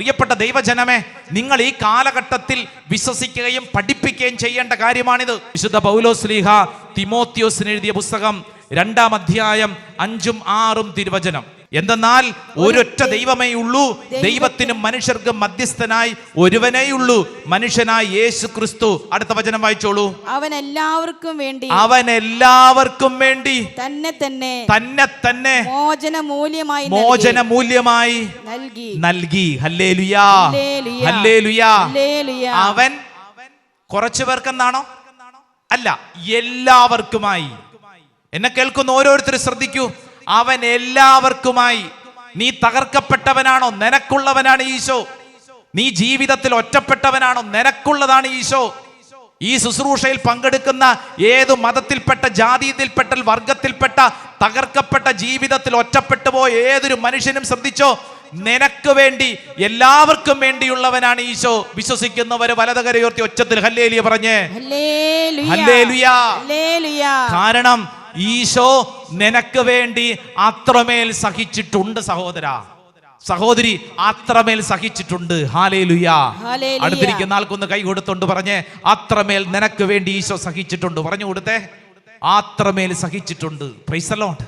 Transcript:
പ്രിയപ്പെട്ട ദൈവജനമേ നിങ്ങൾ ഈ കാലഘട്ടത്തിൽ വിശ്വസിക്കുകയും പഠിപ്പിക്കുകയും ചെയ്യേണ്ട കാര്യമാണിത്. വിശുദ്ധ പൗലോസ്ലീഹ തിമോത്യോസിന് എഴുതിയ പുസ്തകം രണ്ടാം അധ്യായം അഞ്ചും ആറും തിരുവചനം. എന്തെന്നാൽ ഒരൊറ്റ ദൈവമേ ഉള്ളൂ. ദൈവത്തിനും മനുഷ്യർക്കും മധ്യസ്ഥനായി ഒരുവനേയുള്ളൂ. മനുഷ്യനായി യേശു ക്രിസ്തു അടുത്ത വചനം വായിച്ചോളൂ. അവൻ എല്ലാവർക്കും വേണ്ടി. അവൻ എല്ലാവർക്കും വേണ്ടി. തന്നെ തന്നെ. തന്നെ തന്നെ. മോചന മൂല്യമായി മോചന മൂല്യമായി നൽകി. നൽകി. ഹല്ലേലുയാ. ഹല്ലേലൂയ. അവൻ കുറച്ചു പേർക്കെന്നാണോ അല്ല എല്ലാവർക്കുമായി. എന്നെ കേൾക്കുന്ന ഓരോരുത്തരും ശ്രദ്ധിക്കൂ. അവൻ എല്ലാവർക്കുമായി നീ തകർക്കപ്പെട്ടവനാണോ? നിനക്കുള്ളവനാണ് ഈശോ. നീ ജീവിതത്തിൽ ഒറ്റപ്പെട്ടവനാണോ? നിനക്കുള്ളതാണ് ഈശോ. ഈ ശുശ്രൂഷയിൽ പങ്കെടുക്കുന്ന ഏതു മതത്തിൽപ്പെട്ട ജാതിയിൽപ്പെട്ട വർഗത്തിൽപ്പെട്ട തകർക്കപ്പെട്ട ജീവിതത്തിൽ ഒറ്റപ്പെട്ടു പോയ ഏതൊരു മനുഷ്യനും ശ്രദ്ധിച്ചോ? നിനക്ക് വേണ്ടി എല്ലാവർക്കും വേണ്ടിയുള്ളവനാണ് ഈശോ. വിശ്വസിക്കുന്നവര് വലതകരയോർത്തി ഒച്ചത്തിൽ ഹല്ലേലിയ പറഞ്ഞേ. കാരണം ഈശോ നിനക്ക് വേണ്ടി അത്രമേൽ സഹിച്ചിട്ടുണ്ട് സഹോദര. സഹോദരി അത്രമേൽ സഹിച്ചിട്ടുണ്ട്. ഹാലേലുയാ. അടുത്തിരിക്കുന്ന ആൾക്കൊന്ന് കൈ കൊടുത്തോണ്ട് പറഞ്ഞേ അത്രമേൽ നിനക്ക് വേണ്ടി ഈശോ സഹിച്ചിട്ടുണ്ട്. പറഞ്ഞു കൊടുത്തേ. അത്രമേൽ സഹിച്ചിട്ടുണ്ട്. പ്രൈസലോട്ട്